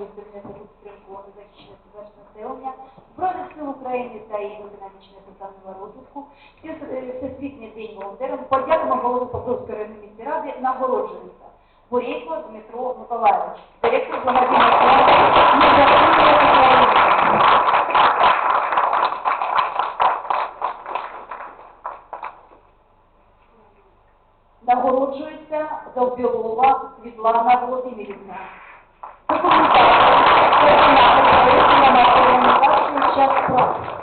у підтримку захищених верст населення, Збройних сил України та її економічного соціального розвитку, е, Всесвітній день волонтерам, подякуємо голови Покровської районної міської ради, нагороджується Борейко Дмитро Миколаївич, директор «Міжнародної України». Нагороджується Довбілова Світлана Володимирівна. Thank you.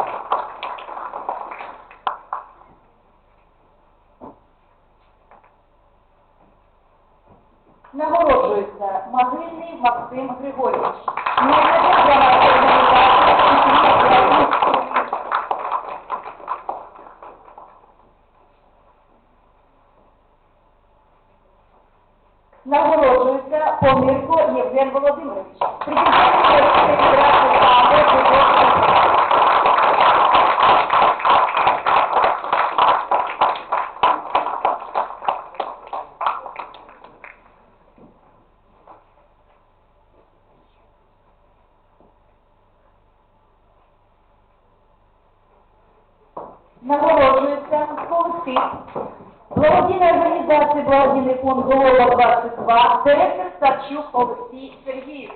Нагороджується колектив Благодійної організації Благодійний фонд Голова 22, директор Старчук Олексій Сергійович.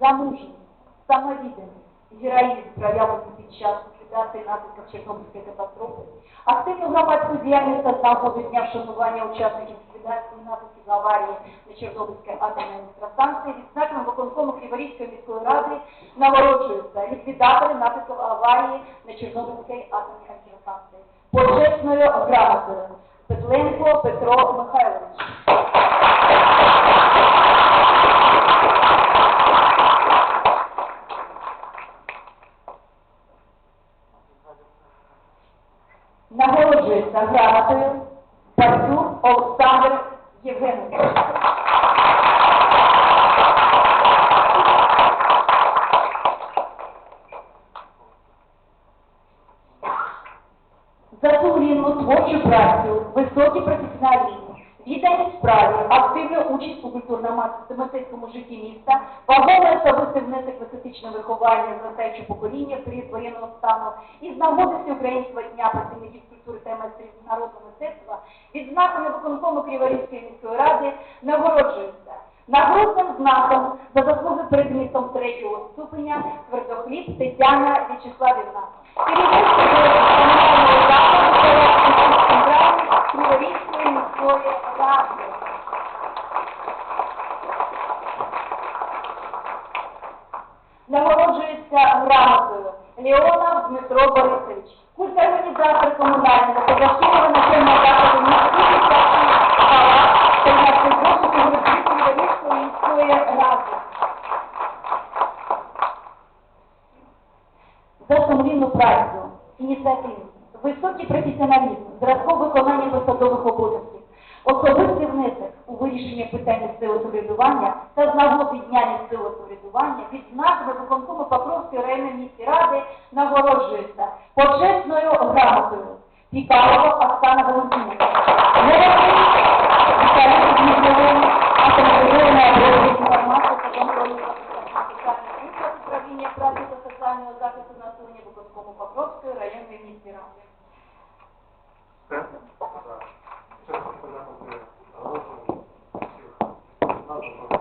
За мужність, самовідданість, героїзм проявлений під час ліквідації наслідків Чорнобильської катастрофи, активну громадську діяльність та заходи дня вшанування учасників ліквідації наслідків аварії на Чорнобильській атомній електростанції відзнаками виконкому Криворізької міської ради нагороджуються ліквідатори наслідків аварії на Чорнобильській атомній електростанції. Почесною грамотою Петленко Петро Михайлович. Нагороджується грамотою Пацюк Олександр Євгенович. Культурно-мистецькому житті міста, вагомий особистий внесок в естетичне виховання зростаючого покоління в період воєнного стану і з нагоди Всеукраїнського дня працівників культури та майстрів народного мистецтва відзнаками виконкому Криворізької міської ради нагороджується нагрудним знаком за заслуги перед містом третього ступеня Твердохліб Тетяна В'ячеславівна. Криворізької міської ради. Нагороджується грамотою Леонов Дмитро Борисович, культ організатор комунального позашкільного навчального закладу Київської міської ради. За сумлінну працю, ініціативність, високий професіоналізм, зразков виконання посадових обов'язків, особистий внесок у вирішення питань місцевого самоврядування та з нагоди Дня місцевого самоврядування відзнаками Thank you.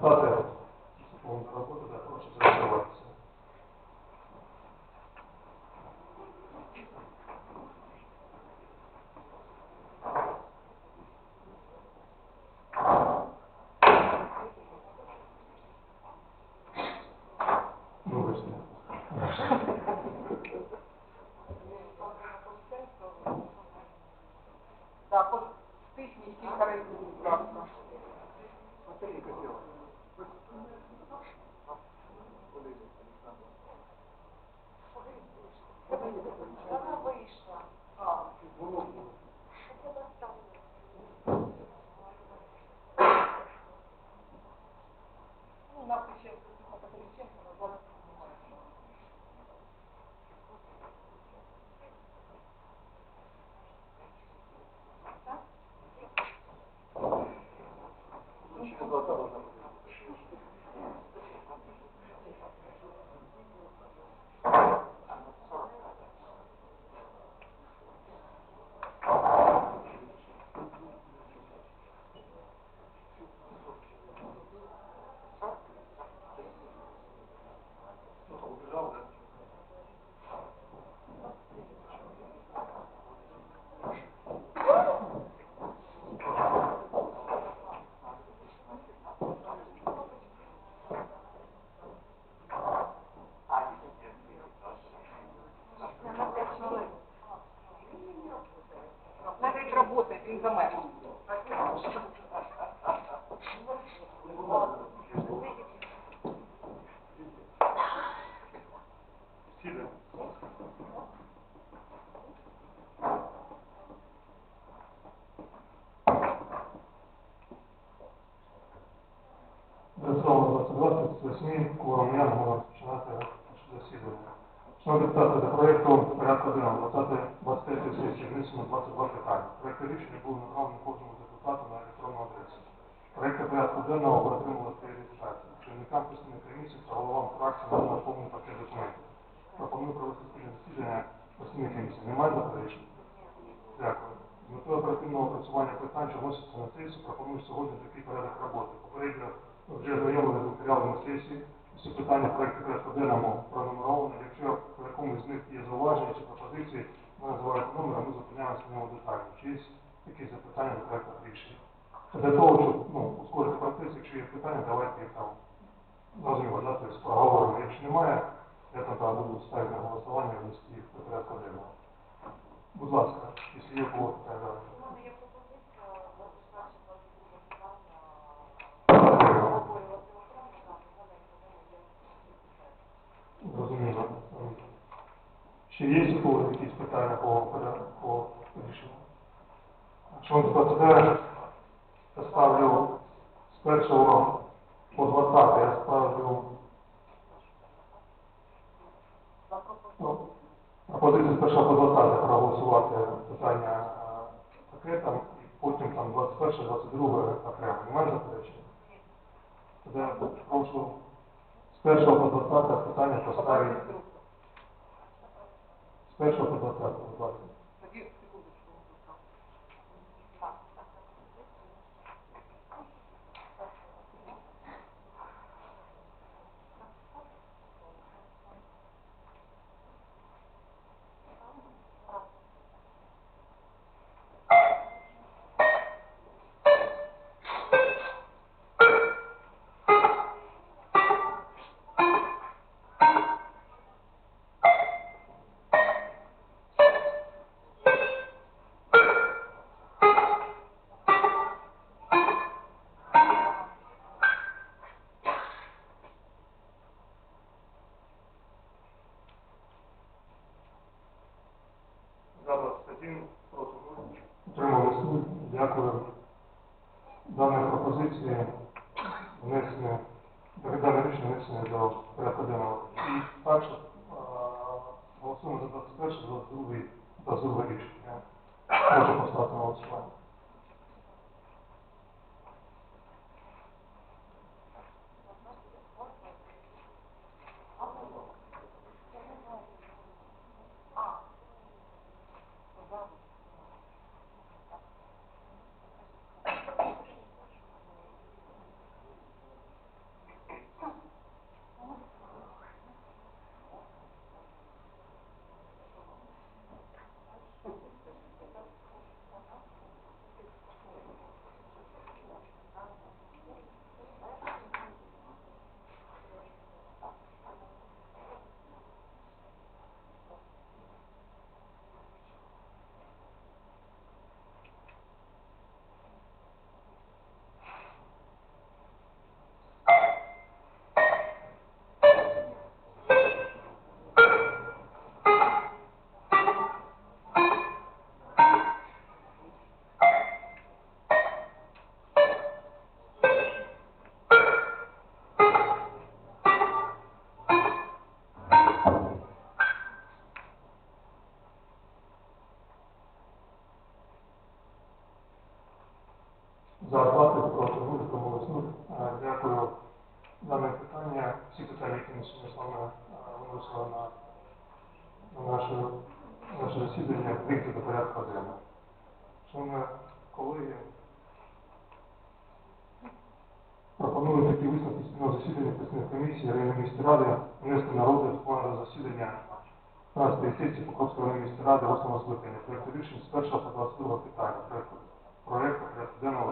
Шановні 22, 38, кворум я, розпочинати засідання. Шановні депутати, за проєктом порядку денного 20 23 сесії внесено 22 питання. Проєкти рішення були направлені кожному депутату на електронну адресу. Проєкти порядку денного ви отримали при реєстрації. Керівникам постійної комісії та головам фракції надано повний пакет документів. Пропоную провести спільне засідання постійної комісії. Немає заперечень? Дякую. З метою оперативного опрацювання питань, що вносяться на сесію, пропоную сьогодні такий порядок роботи. Попередньо вже ознайомлені з матеріалами сесії. Всі питання проекту порядку денному пронумеровані. Якщо по якомусь з них є зауваження чи пропозиції, ви називаєте номер, а ми зупиняємося на нього детально. Чи є якісь запитання до проекту рішення? Для того, щоб ну, ускорити процес, якщо є питання, давайте їх там зрозуміло, да, тобто проговоримо. Якщо немає, я там буду ставити на голосування внести їх до порядку денного. Будь ласка, якщо є кого питання. Ще є у когось якісь питання по, по Шановні депутати, я ставлю з першого по 20 я ставлю ну, пропозицію з першого по 20 проголосувати питання е, пакетом і потім там 21, 22 окремо. Немає заперечень? Тоді прошу з першого по 20 питання поставити Хорошо, пожалуйста. За 21, 22, 22 рішення. Прошу поставити на голосування. Сесії Покровської міської ради 8 скликання. проєкту рішень з 1 по 22 питання. Проєкту проєкту денного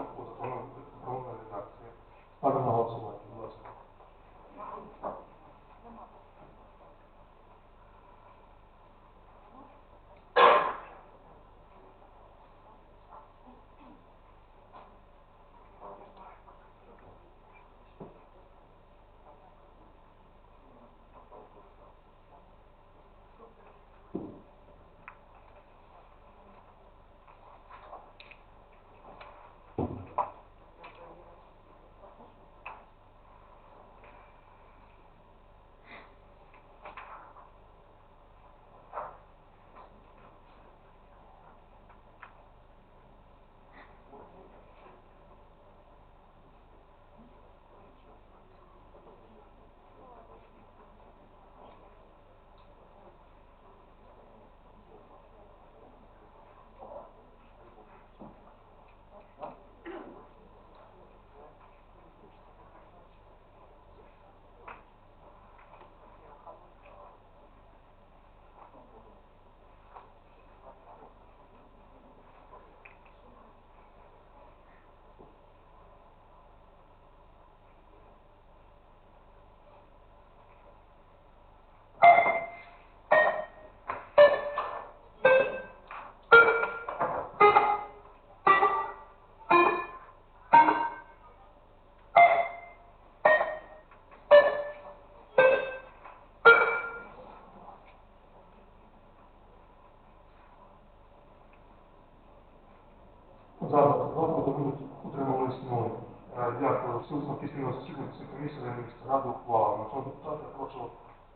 комісій за місце ради ухвалено. Шановні депутати, прошу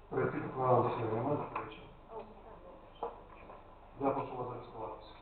перейти до пленарного засідання. Немає заперечень? Я прошу вас зареєструватися.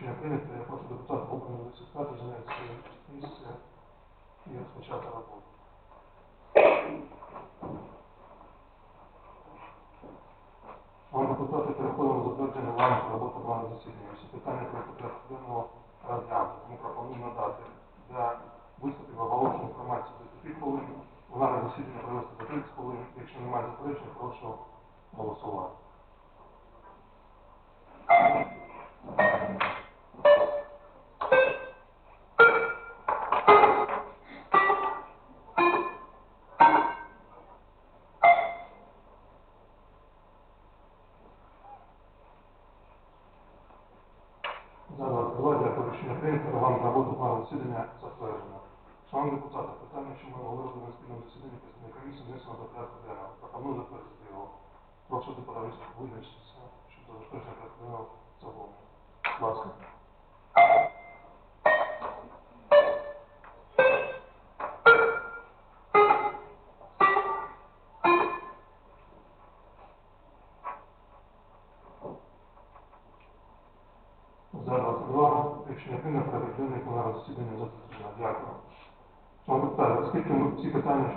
Рішення прийнято. Я прошу депутат до сільськати зайняти своє місце і розпочати роботу. Вам депутати, переходимо до затвердження вам роботи плану засідання. Всі питання про порядку денного прийнято. Регламент роботи плану засідання затверджено. Шановні депутати, питання, що ми говорили на спільному засіданні представника комісії, внесено до порядку денного. Пропоную затвердити його. Прошу депутатів визначитися щодо затвердження порядку денного в. Будь ласка.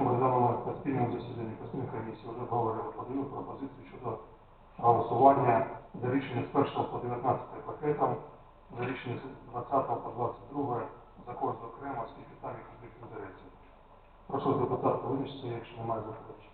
Ми розглянули на спільному засіданні постійної комісії, вже обговорили, подаю пропозицію щодо голосування за рішення з 1 по 19 пакетом, за рішення з 20 по 22 за кожну окремо, оскільки там є конфлікт інтересів. Прошу депутата визначитися, якщо немає заперечень.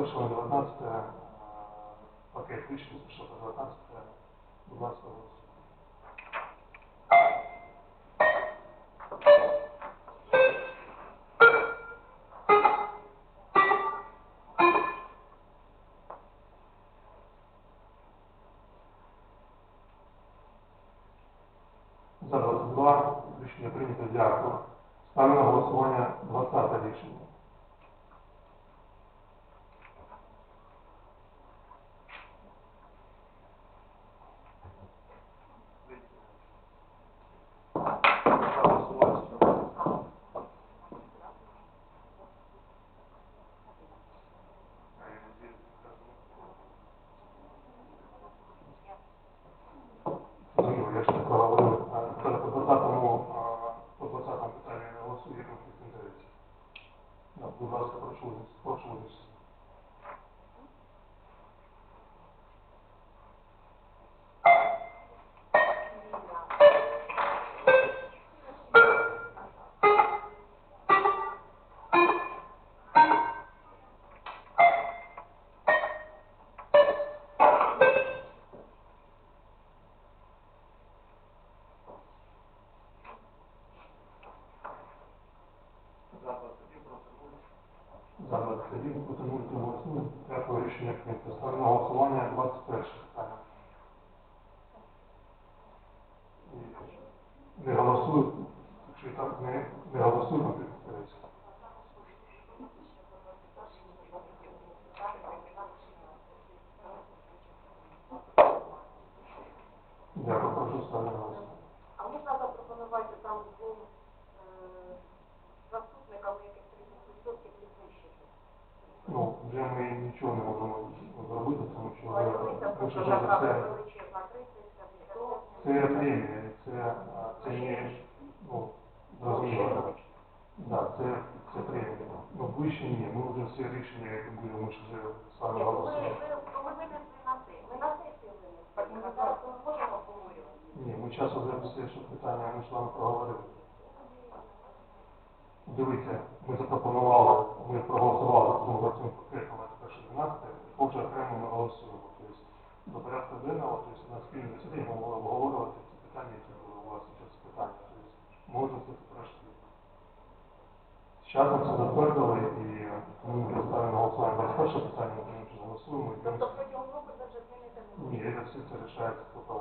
Сейчас ставлю з 1 на 19 е, пакет рішень з 1 19. Будь ласка. За 22 рішення прийнято. Дякую. Ставлю на голосування 20 рішення. Зрозуміло. Да, це, це премія. Ну, вище ні, ми вже всі рішення, які були, ми ж вже з вами Ні, ну. Ми. Ми зараз можемо обговорювати. Ні, ми зараз вже все, що питання, ми ж з вами проговорили. Дивіться, ми запропонували, ми проголосували за цим пакетом на перше 12, потім окремо ми голосуємо. Тобто до порядку денного, тобто на спільному засіданні ми могли обговорювати ці питання, які були у вас зараз питання. Тобто можна це пройшли. Зараз ми це затвердили і ми представимо голосування 21 питання, ми вже голосуємо. Тобто протягом року це вже змінити Ні, це все це рішається е,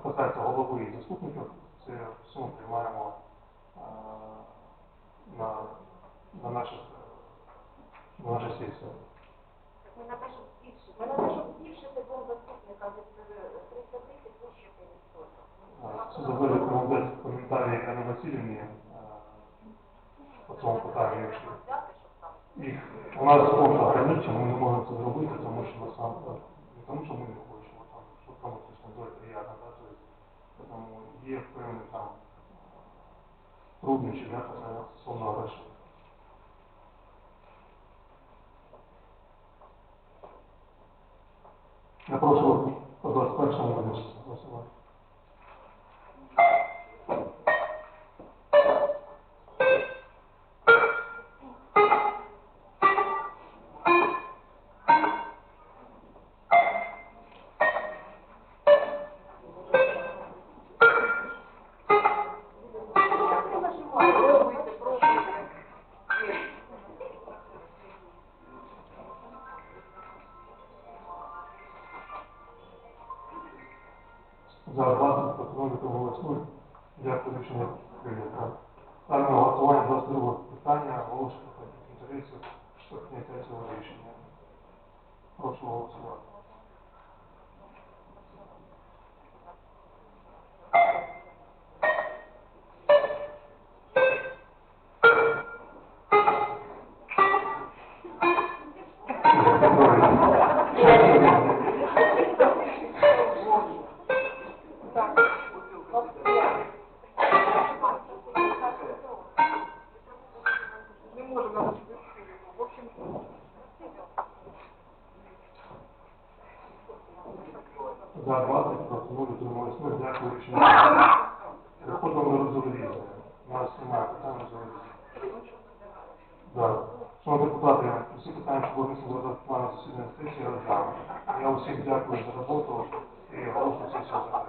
що касається голови і заступників, це все ми приймаємо е, на, на наших е, на нашій сесії. Так Ми на те, щоб збільшити. Ми на те, щоб збільшити двом заступникам від е, 30 тисяч відсоток. Е, Це залежить від коментарі Ірини Васильівні е, по цьому питанню. Якщо Взяти, щоб там їх у нас фонд ограничений, ми не можемо це зробити, тому що ми сам не тому, що ми не хочемо, там, що комусь це дуже приємно, да, то есть, тому є певні там труднощі, да, стосовно грошей. Я прошу по 21 винести За 20 постановити голосують. Дякую, рішення прийнято. Ставимо на голосування 22 питання, оголошення про інтересів штрафні 3 рішення. Прошу голосувати.